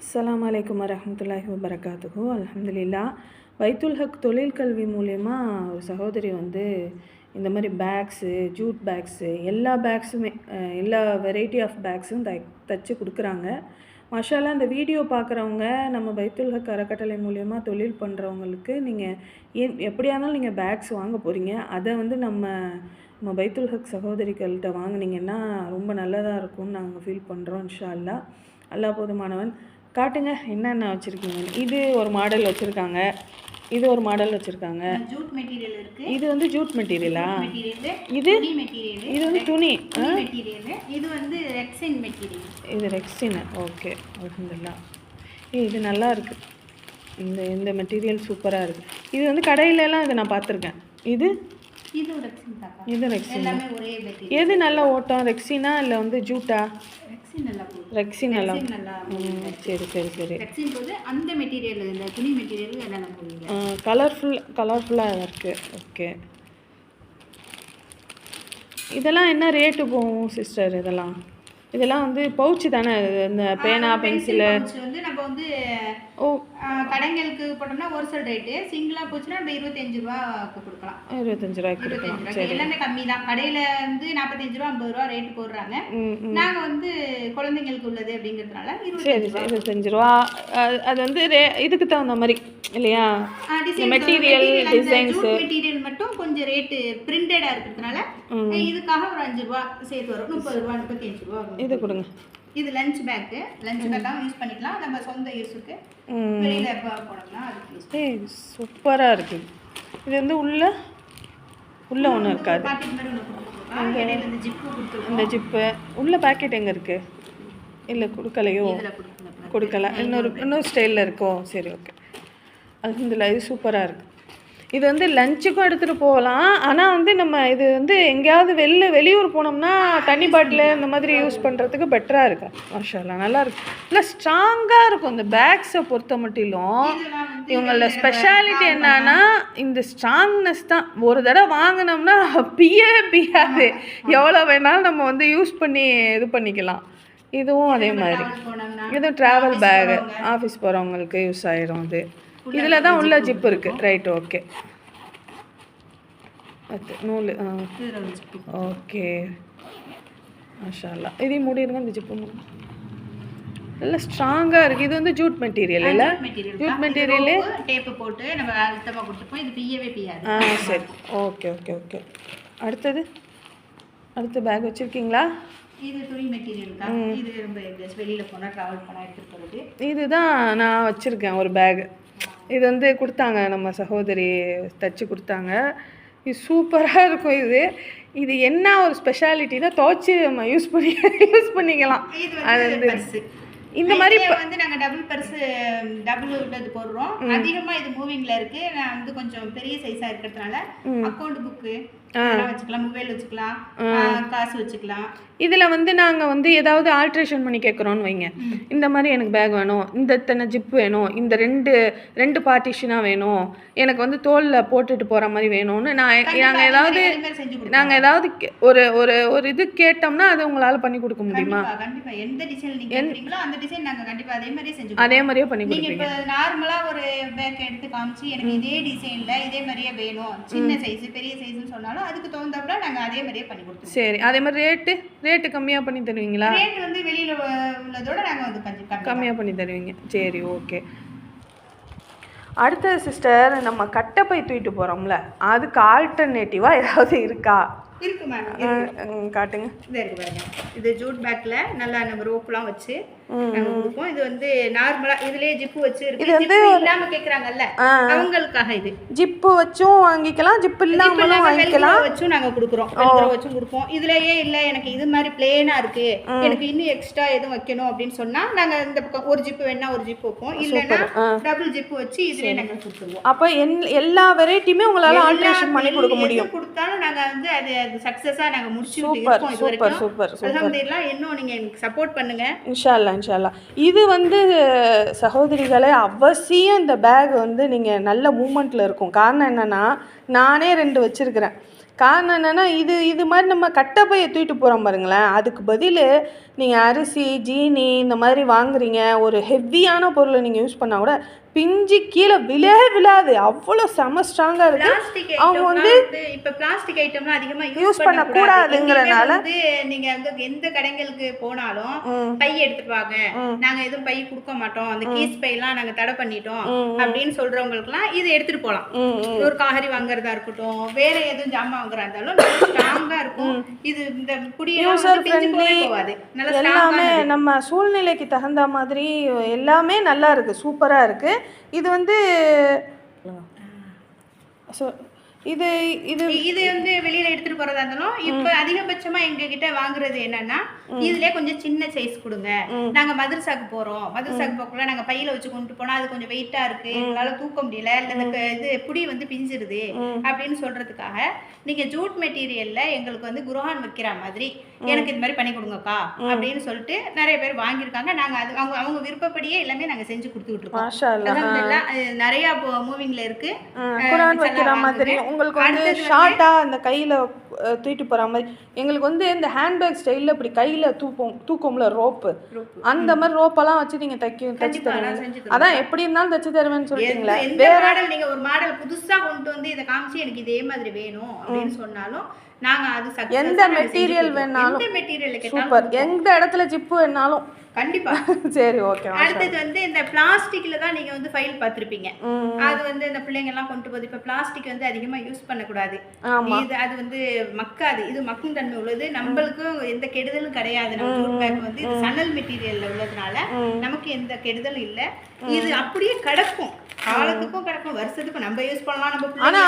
அஸ்லாம் வலைக்கம் வரமத்துல்லாஹி வபரகாத்துஹு. அலமதுல்லா வைத்துல் ஹக் தொழிற்கல்வி மூலயமா ஒரு சகோதரி வந்து இந்த மாதிரி பேக்ஸு ஜூட் பேக்ஸு எல்லா பேக்ஸுமே எல்லா வெரைட்டி ஆஃப் பேக்ஸும் தை தச்சு கொடுக்குறாங்க. மஷாலாக இந்த வீடியோ பார்க்குறவங்க நம்ம பைத்துல் ஹக் அறக்கட்டளை மூலயமா தொழில் பண்ணுறவங்களுக்கு நீங்கள் ஏன் எப்படியா இருந்தாலும் நீங்கள் பேக்ஸ் வாங்க போகிறீங்க அதை வந்து நம்ம நம்ம பைத்துல் ஹக் சகோதரிகள்கிட்ட வாங்குனீங்கன்னா ரொம்ப நல்லதாக இருக்கும்னு நாங்கள் ஃபீல் பண்ணுறோம் இன்ஷா அல்லாஹ் அல்லா போதுமானவன். காட்டுங்க என்னென்ன வச்சுருக்கீங்க இது ஒரு மாடல் வச்சுருக்காங்க. இது ஒரு மாடல் வச்சுருக்காங்க. ஜூட் மெட்டீரியல் இருக்கு. இது வந்து ஜூட் மெட்டீரியலா? இது இது வந்து துணி. மெட்டீரியல் இது வந்து ரெக்ஸின் மெட்டீரியல். இது ரெக்ஸின். ஓகே. அல்ஹம்துலில்லா. ஏய் இது நல்லா இருக்கு. இந்த இந்த மெட்டீரியல் சூப்பராக இருக்குது இது வந்து கடையில எல்லாம் இதை நான் பார்த்துருக்கேன். இது? இது ரெக்ஸின் இது ரெக்ஸின் எது நல்ல ஓட்டம்? ரெக்ஸினா இல்லை வந்து ஜூட்டா? ரெக்ஸின் நல்லா சரி சரி சரி ரெக்ஸின் போது அந்த மெட்டீரியல் இந்த துணி மெட்டீரியல் எல்லாம் போடுவீங்க கலர்ஃபுல் கலர்ஃபுல்லாக இருக்குது ஓகே இதெல்லாம் என்ன ரேட்டு போகும் சிஸ்டர் இதெல்லாம்? இதெல்லாம் வந்து பவுச்சு தானே? இந்த பேனா பென்சிலு வந்து நம்ம வந்து ஓ ஆ, கடைங்களுக்கு போட்டோம்னா ஒரு சில ரேட்டு சிங்கிளா போச்சுன்னா நம்ம இருபத்தஞ்சு ரூபாய்க்கு கொடுக்கலாம். இருபத்தஞ்சு ரூபாய்க்கு இருபத்தஞ்சு ரூபாய்க்கு. எல்லாமே கம்மி தான் கடையில வந்து நாற்பத்தஞ்சு ரூபா ஐம்பது ரூபா ரேட் போடுறாங்க. நாங்க வந்து குழந்தைங்களுக்கு உள்ளது அப்படிங்கிறதுனால இருபத்தஞ்சு ரூபா. அது வந்து இதுக்கு தகுந்த மாதிரி இல்லையா? material, designs. மெட்டீரியல் மட்டும் கொஞ்சம் ரேட்டு பிரிண்டடா இருக்கிறதுனால இதுக்காக ஒரு அஞ்சு ரூபா சேர்த்து வரும். முப்பது ரூபா முப்பத்தஞ்சு ரூபா. இது கொடுங்க. இது லஞ்ச் பேக்கு லஞ்ச் பேக்காகவும் யூஸ் பண்ணிக்கலாம். நம்ம சொந்த யூஸுக்கு வெளியில எப்போ போனோம்னா அதுக்கு யூஸ் சூப்பராக இருக்குது இது வந்து உள்ள உள்ள ஒன்றும் இருக்காது. இந்த ஜிப்பு இந்த உள்ள பேக்கெட் எங்கே இருக்குது இல்லை கொடுக்கலையோ? கொடுக்கல. இன்னொரு இன்னொரு ஸ்டைலில் இருக்கோ? சரி ஓகே அல்ஹம்துலில்லாஹ் இது சூப்பராக இருக்குது இது வந்து லஞ்சுக்கும் எடுத்துகிட்டு போகலாம். ஆனால் வந்து நம்ம இது வந்து எங்கேயாவது வெளில வெளியூர் போனோம்னா தண்ணி பாட்டில் இந்த மாதிரி யூஸ் பண்ணுறதுக்கு பெட்டராக இருக்கும். மாஷாலாம் நல்லாயிருக்கும் இல்லை ஸ்ட்ராங்காக இருக்கும். இந்த பேக்ஸை பொறுத்த மட்டிலும் இவங்களோட ஸ்பெஷாலிட்டி என்னன்னா இந்த ஸ்ட்ராங்னஸ் தான். ஒரு தடவை வாங்கினோம்னா பியவே பியாது எவ்வளோ வேணாலும் நம்ம வந்து யூஸ் பண்ணி இது பண்ணிக்கலாம். இதுவும் அதே மாதிரி. இதுவும் ட்ராவல் பேகு ஆஃபீஸ் போகிறவங்களுக்கு யூஸ் ஆயிரும் அது. இதில் தான் உள்ள ஜிப் இருக்குது ரைட் ஓகே அது நூல் ஓகே மாஷால்லா இதையும் மூடிடுங்க இந்த ஜிப்பு நல்லா ஸ்ட்ராங்காக இருக்குது இது வந்து ஜூட் மெட்டீரியல் இல்லை? ஜூட் மெட்டீரியலு டேப்பு போட்டு நம்ம அழுத்தமாக கொடுத்துருப்போம் இது பியவே பியாது ஆ சரி. ஓகே ஓகே ஓகே அடுத்தது? அடுத்த பேக் வச்சுருக்கீங்களா? இது துணி மெட்டீரியல் இது ரொம்ப வெளியில போனா டிராவல் போனா எடுத்துட்டு போறது. இதுதான் நான் வச்சுருக்கேன் ஒரு பேகு இது வந்து கொடுத்தாங்க நம்ம சகோதரி தச்சு கொடுத்தாங்க. இது சூப்பராக இருக்கும் இது. இது என்ன ஒரு ஸ்பெஷாலிட்டினா துவைச்சி நம்ம யூஸ் பண்ணி யூஸ் பண்ணிக்கலாம். இது அது வந்து இந்த மாதிரி வந்து நாங்க டபுள் பர்ஸ் டபுள் உள்ளது போடுறோம். அதிகமா இது மூவிங்ல இருக்கு. நான் வந்து கொஞ்சம் பெரிய சைஸா இருக்கிறதுனால அக்கவுண்ட் புக்கு வச்சுக்கலாம் மொபைல் வச்சுக்கலாம் காசு வச்சுக்கலாம். இதில் வந்து நாங்கள் வந்து ஏதாவது ஆல்ட்ரேஷன் பண்ணி கேட்குறோன்னு வைங்க. இந்த மாதிரி எனக்கு பேக் வேணும் இந்த இத்தனை ஜிப் வேணும் இந்த ரெண்டு ரெண்டு பார்ட்டிஷனாக வேணும் எனக்கு வந்து தோலில் போட்டுட்டு போகிற மாதிரி வேணும்னு நான் நாங்கள் ஏதாவது நாங்கள் ஏதாவது ஒரு ஒரு ஒரு இது கேட்டோம்னா அது உங்களால் பண்ணி கொடுக்க முடியுமா? எந்த டிசைன் நீங்க கேக்குறீங்களோ அந்த டிசைன் நாங்க கண்டிப்பா அதே மாதிரியே செஞ்சு. அதே மாதிரியே பண்ணி கொடுப்பீங்க. இப்ப நார்மலா ஒரு பேக் எடுத்து காமிச்சு எனக்கு இதே டிசைன்ல இதே மாதிரியே வேணும். சின்ன சைஸ் பெரிய சைஸ்னு சொன்னாலும் அதுக்கு தகுந்தாப்புல நாங்க அதே மாதிரியே பண்ணி கொடுத்துருவோம். சரி அதே மாதிரி ரேட்டு ரேட்டு கம்மியாக பண்ணி தருவீங்களா? ரேட் வந்து வெளியில உள்ளதோட நாங்க வந்து கொஞ்சம் கம்மி கம்மியாக பண்ணி தருவீங்க. சரி ஓகே அடுத்தது சிஸ்டர் நம்ம கட்டைப்பை தூக்கிட்டு போகிறோம்ல அதுக்கு ஆல்டர்னேட்டிவாக ஏதாவது இருக்கா? இருக்கு அஹ், காட்டுங்க. இது இருக்கு பாருங்க. இது ஜூட் பேக்ல நல்லா நம்ம ரோப்லாம் வச்சு நாங்க கொடுப்போம். இது வந்து நார்மலா இதுலயே ஜிப்பு வச்சு இருக்கு. ஜிப்பு இல்லாம கேக்குறாங்கல்ல அவங்களுக்காக இது. ஜிப்பு வச்சும் வாங்கிக்கலாம் ஜிப்பு இல்லாமலும் வாங்கிக்கலாம். வச்சும் நாங்க கொடுக்குறோம். வெல்க்ரோ வச்சும் கொடுப்போம். இதுலயே இல்ல எனக்கு இது மாதிரி பிளேனா இருக்கு. எனக்கு இன்னும் எக்ஸ்ட்ரா எதுவும் வைக்கணும் அப்படின்னு சொன்னா நாங்க இந்த பக்கம் ஒரு ஜிப்பு வேணா ஒரு ஜிப் வைப்போம். இல்லைன்னா டபுள் ஜிப்பு வச்சு இதுலயே நாங்க கொடுத்துருவோம். அப்போ எல்லா வெரைட்டியுமே உங்களால் ஆல்ட்ரேஷன் பண்ணி கொடுக்க முடியும். கொடுத்தாலும் நாங்க வந்து அது அது சக்சஸா நாங்க முடிச்சுட்டு சூப்பர் சூப்பர் சூப்பர் அல்ஹம்துலில்லாஹ் இன்னும் நீங்க எனக்கு சப்போர்ட் பண்ணுங்க. இன்ஷால்லா இன்ஷால்லா இது வந்து சகோதரிகளே அவசியம் இந்த பேக் வந்து நீங்கள் நல்ல மூமெண்ட்டில் இருக்கும். காரணம் என்னென்னா நானே ரெண்டு வச்சுருக்கிறேன். காரணம் என்னென்னா இது இது மாதிரி நம்ம கட்டப்பையை தூக்கிட்டு போகிறோம் பாருங்களேன். அதுக்கு பதில் நீங்கள் அரிசி ஜீனி இந்த மாதிரி வாங்குறீங்க. ஒரு ஹெவியான பொருளை நீங்கள் யூஸ் பண்ணால் கூட பிஞ்சு கீழே விழவே விழாது. அவ்வளோ செம ஸ்ட்ராங்காக பிளாஸ்டிக் அவங்க வந்து வந்து இப்ப பிளாஸ்டிக் ஐட்டம்லாம் அதிகமா use யூஸ் பண்ணக்கூடாதுங்கிறனால- வந்து நீங்க அங்க எந்த கடைகளுக்கு போனாலும். பை எடுத்துட்டு வாங்க. நாங்க எதுவும் பை கொடுக்க மாட்டோம். அந்த கீஸ் பை எல்லாம் நாங்க தடை பண்ணிட்டோம் அப்படின்னு சொல்றவங்களுக்கு எல்லாம் இது எடுத்துட்டு போலாம். ம் ம். ஒரு காய்கறி வாங்குறதா இருக்கட்டும் வேற எதுவும் ஜாமான் வாங்குறதா இருந்தாலும் ஸ்ட்ராங்கா இருக்கும். இது இந்த குடியெல்லாம் யூசர் வந்து பிஞ்சு போகவே ஃப்ரெண்ட்லி போகாது. நல்லா எல்லாமே நம்ம சூழ்நிலைக்கு தகுந்த மாதிரி எல்லாமே நல்லா இருக்குது சூப்பராக இருக்குது இது வந்து ஸோ இது இது இது வந்து வெளியில எடுத்துட்டு போறதா இருந்தாலும் இப்ப அதிகபட்சமா எங்க கிட்ட வாங்குறது என்னன்னா இதுலயே கொஞ்சம் சின்ன சைஸ் கொடுங்க. நாங்க மதரசாக்கு போறோம். மதரசாக்கு போக்குள்ள நாங்க பையில வச்சு கொண்டு போனா அது கொஞ்சம் வெயிட்டா இருக்கு. எங்களால தூக்க முடியல. இல்ல இது புடி வந்து பிஞ்சிருது அப்படின்னு சொல்றதுக்காக நீங்க ஜூட் மெட்டீரியல்ல எங்களுக்கு வந்து குரோஹான் வைக்கிற மாதிரி எனக்கு இது மாதிரி பண்ணி கொடுங்கக்கா அப்படின்னு சொல்லிட்டு நிறைய பேர் வாங்கியிருக்காங்க. நாங்க அது அவங்க அவங்க விருப்பப்படியே எல்லாமே நாங்க செஞ்சு கொடுத்துக்கிட்டு இருக்கோம். நிறைய மூவிங்ல இருக்கு. உங்களுக்கு வந்து ஷார்ட்டாக அந்த கையில் தூக்கிட்டு போகிற மாதிரி எங்களுக்கு வந்து இந்த ஹேண்ட்பேக் ஸ்டைலில் இப்படி கையில் தூப்போம் தூக்கம்ல ரோப்பு அந்த மாதிரி ரோப்பெல்லாம் வச்சு நீங்கள் தைக்க தைச்சு தருவீங்க. அதான் எப்படி இருந்தாலும் தைச்சு தருவேன்னு சொல்லிட்டீங்களே மாடல் நீங்க ஒரு மாடல் புதுசா கொண்டு வந்து இதை காமிச்சு எனக்கு இதே மாதிரி வேணும் அப்படின்னு சொன்னாலும் நாங்க அது எந்த கொடுப்போம். வேணாலும் எந்த மெட்டீரியல் சூப்பர். எந்த இடத்துல ஜிப்பு வேணாலும். கண்டிப்பா. சரி ஓகே அடுத்தது வந்து இந்த பிளாஸ்டிக்ல தான் நீங்க வந்து ஃபைல் பார்த்திருப்பீங்க. ம் அது வந்து இந்த பிள்ளைங்க எல்லாம் கொண்டு போகுது. இப்ப பிளாஸ்டிக் வந்து அதிகமா யூஸ் பண்ணக்கூடாது. இது அது வந்து மக்காது. இது மக்கும் தன்மை உள்ளது. நம்மளுக்கும் எந்த கெடுதலும் கிடையாது. நம்ம ஜூட் பேக் வந்து இது சணல் மெட்டீரியல்ல உள்ளதுனால நமக்கு எந்த கெடுதலும் இல்ல. இது அப்படியே கிடக்கும். காலத்துக்கும் கிடக்கும். வருஷத்துக்கும் நம்ம யூஸ் பண்ணலாம். நம்ம